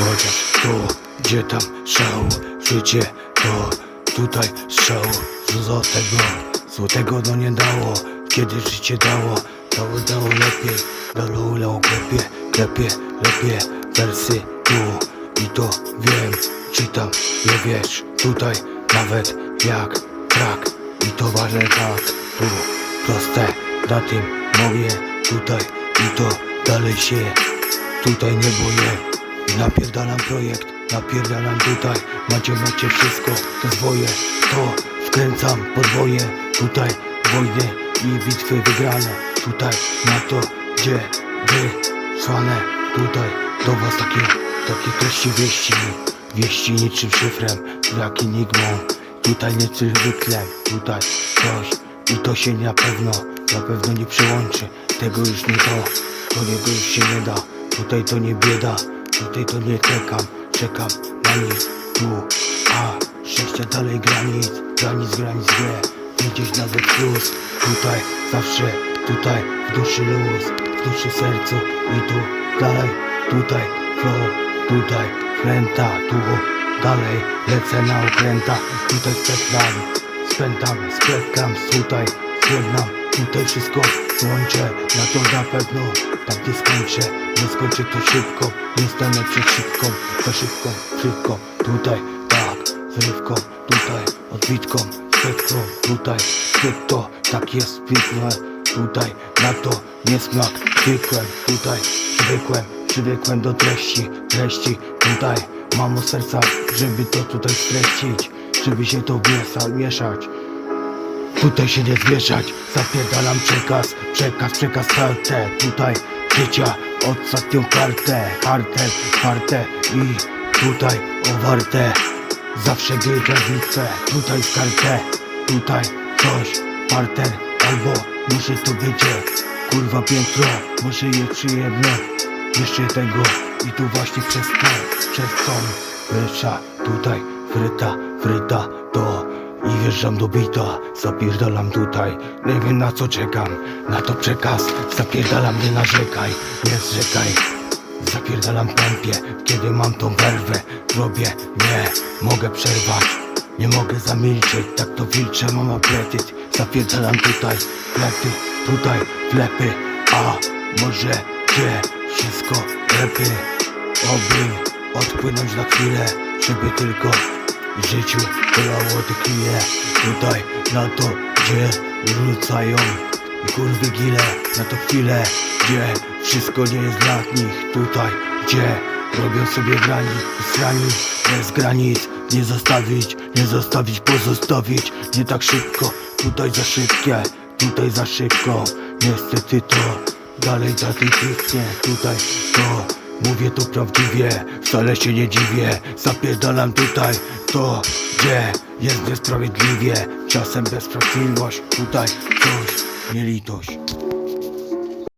Chociaż tu, gdzie tam szał Życie to tutaj szał. Złotego, złotego no nie dało Kiedy życie dało, dało, dało lepiej Dało, dało klepie, klepie, lepiej Wersy tu. I to wiem Czytam, nie wiesz, tutaj Nawet jak trak I to ważne tak, tu proste Na tym mówię, tutaj i to dalej się Tutaj nie boję napierdalam projekt Napierdalam tutaj. Macie, macie wszystko To zwoje To wkręcam podwoje. Tutaj wojny i bitwy wygrane. Tutaj na to Gdzie wysłane. Tutaj do was takie Takie treści wieści. Wieści niczym szyfrem Jak enigmą Tutaj nie zwykle Tutaj coś. I to się na pewno Na pewno nie przełączy. Tego już nie to To niego już się nie da. Tutaj to nie bieda Tutaj to nie czekam Czekam na nic. Tu A Szczęścia dalej granic Granic, granic nie Gdzieś nawet plus. Tutaj zawsze Tutaj w duszy luz W duszy sercu. I tu dalej Tutaj flow Tutaj kręta. Tu dalej Lecę na okręta. Tutaj spętam Spętam Spętam Tutaj Spętam Tutaj wszystko łączę Na to na pewno Tak nie skończę. Nie skończę to szybko Nie stanę przed szybką. Za szybką Szybko Tutaj Tak Zrywką Tutaj Odbitką Setką Tutaj. Szybko Tak jest piękne Tutaj Na to Niesmak Zwykłem Tutaj. Przywykłem Przywykłem do treści Treści Tutaj. Mam o serca Żeby to tutaj streścić Żeby się to miesza, mieszać Tutaj się nie zmieszać, zapierdalam przekaz, przekaz, przekaz kartę Tutaj życia, ostatnią kartę, kartę, kartę i tutaj owarte. Zawsze gry granice, tutaj kartę, tutaj coś, parter albo muszę to będzie Kurwa piętro, może jest przyjemne, jeszcze tego i tu właśnie przez to, przez tą. Wysza, tutaj fryta, fryta, to i wjeżdżam do bita, zapierdalam tutaj. Nie wiem na co czekam, na to przekaz Zapierdalam, nie narzekaj, nie zrzekaj. Zapierdalam tempie, kiedy mam tą werwę. Robię, nie, mogę przerwać. Nie mogę zamilczeć, tak to wilczę, mam apetyt. Zapierdalam tutaj, flety, tutaj, flepy. A może gdzie wszystko lepiej? Oby odpłynąć na chwilę, żeby tylko w życiu te chwile. Tutaj na to, gdzie rzucają kurwy gile Na to chwilę, gdzie wszystko nie jest dla nich. Tutaj, gdzie robią sobie granic, granic, bez granic Nie zostawić, nie zostawić, pozostawić. Nie tak szybko, tutaj za szybkie, tutaj za szybko. Niestety to dalej za tej pięknie Tutaj to Mówię to prawdziwie, wcale się nie dziwię. Zapierdalam tutaj to, gdzie jest niesprawiedliwie. Czasem bezprawidłowość, tutaj coś, nie litość